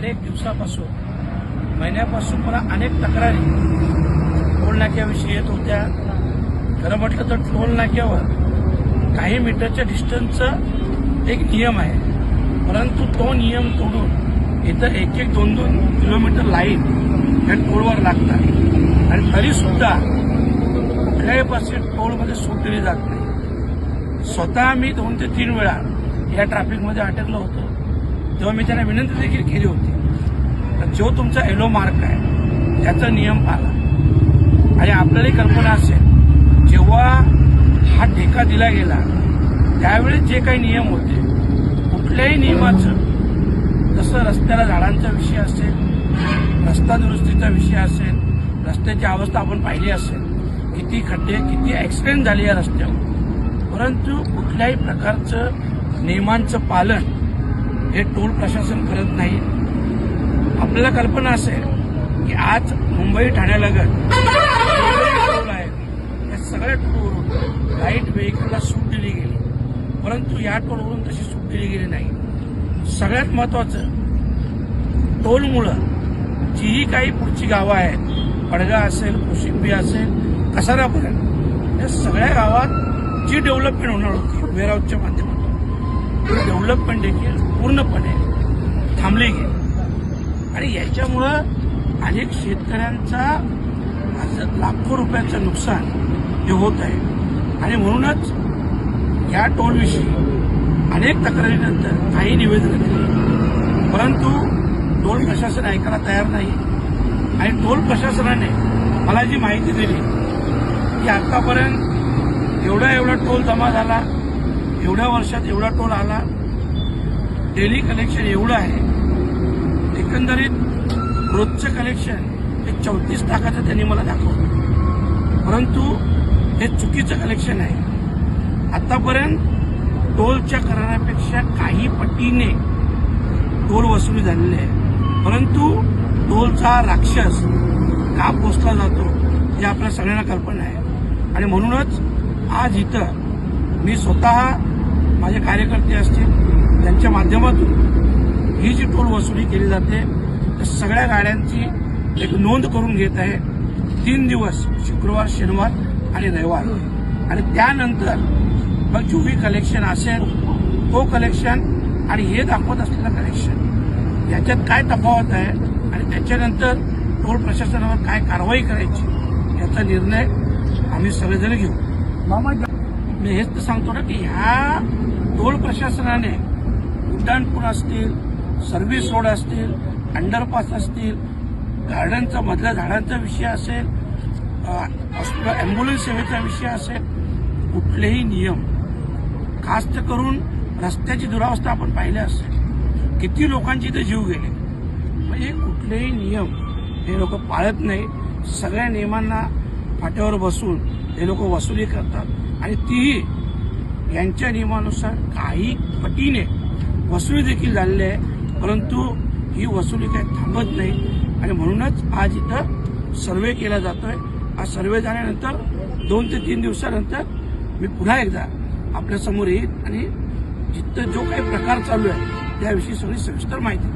अनेक दिवसापासून महिन्यापासून मला अनेक तक्रारी टोल नाक्याविषयी येत होत्या. खरं म्हटलं तर टोल नाक्यावर काही मीटरच्या डिस्टन्सचं एक नियम आहे. परंतु तो नियम तोडून इथं एक एक दोन दोन किलोमीटर लाईन या टोलवर लागतात. आणि तरीसुद्धा कुठल्याही पर्सेंट टोलमध्ये सूट दिली जात नाही. स्वतः मी दोन ते तीन वेळा या ट्रॅफिकमध्ये अटकलो होतो. तेव्हा मी त्यांना विनंती देखील केली होती. तर जो तुमचा एलो मार्क आहे त्याचा नियम पाला आणि आपल्यालाही कल्पना असेल जेव्हा हा ठेका दिला गेला त्यावेळी जे काही नियम होते कुठल्याही नियमाचं जसं रस्त्याला झाडांचा विषय असेल रस्ता दुरुस्तीचा विषय असेल रस्त्याची अवस्था आपण पाहिली असेल किती खड्डे किती ऍक्सिडेंट झाले या रस्त्यावर. परंतु कुठल्याही प्रकारचं नियमांचं पालन हे टोल प्रशासन करत नाही. आपल्याला कल्पना असेल की आज मुंबई ठाण्यालगत टोल आहेत या सगळ्या टोलवरून लाइट व्हेकलला सूट दिली गेली. परंतु या टोलवरून तशी सूट दिली गेली नाही. सगळ्यात महत्वाचं टोलमुळं जीही काही पुढची गावं आहेत. पडगा असेल कोशिंबी असेल कसारापर्यंत या सगळ्या गावात जी डेव्हलपमेंट होणार होती वेअरहाऊसच्या माध्यमातून. डेव्हलपमेंट देखील पूर्णपणे थांबली गेली. आणि याच्यामुळं अनेक शेतकऱ्यांचा असं लाखो रुपयाचं नुकसान हे होत आहे. आणि म्हणूनच या टोलविषयी अनेक तक्रारीनंतर काही निवेदनं दिली परंतु टोल प्रशासन ऐकायला तयार नाही. आणि टोल प्रशासनाने मला जी माहिती दिली की आतापर्यंत एवढा एवढा टोल जमा झाला एवढ्या वर्षात एवढा टोल आला डेली कलेक्शन एवढं आहे. एकंदरीत रोजचं कलेक्शन हे चौतीस लाखाचं त्यांनी मला दाखवलं. परंतु हे चुकीचं कलेक्शन आहे. आतापर्यंत टोलच्या करारापेक्षा काही पटीने टोल वसुली झालेली आहे. परंतु टोलचा राक्षस का पोचला जातो हे आपल्या सगळ्यांना कल्पना आहे. आणि म्हणूनच आज इथं मी स्वतः माझे कार्यकर्ते असतील त्यांच्या माध्यमातून ही जी टोल वसुली केली जाते त्या सगळ्या गाड्यांची एक नोंद करून घेत आहे. तीन दिवस शुक्रवार शनिवार आणि रविवार. आणि त्यानंतर मग जो कलेक्शन असेल तो कलेक्शन आणि हे दाखवत असलेलं कलेक्शन याच्यात काय तफावत आहे आणि त्याच्यानंतर टोल प्रशासनावर काय कारवाई करायची याचा निर्णय आम्ही सगळेजण घेऊ. मामा मी हेच तर सांगतो ना की ह्या टोल प्रशासनाने उड्डाणपूल असतील सर्व्हिस रोड असतील अंडरपास असतील गार्डनचा मधल्या झाडांचा विषय असेल अँब्युलन्स सेवेचा विषय असेल कुठलेही नियम खास तर करून रस्त्याची दुरावस्था आपण पाहिल्या असेल किती लोकांचे इथे जीव गेले? म्हणजे कुठलेही नियम हे लोक पाळत नाही. सगळ्या नियमांना फाट्यावर बसून हे लोक वसुली करतात. आणि तीही यांच्या नियमानुसार काही पटीने वसुली देखील झालेली आहे. परंतु ही वसुली काही थांबत नाही. आणि म्हणूनच आज इथं सर्वे केला जातोय. आज सर्वे झाल्यानंतर दोन ते तीन दिवसानंतर मी पुन्हा एकदा आपल्यासमोर येईल आणि जिथं जो काही प्रकार चालू आहे त्याविषयी सगळी सविस्तर माहिती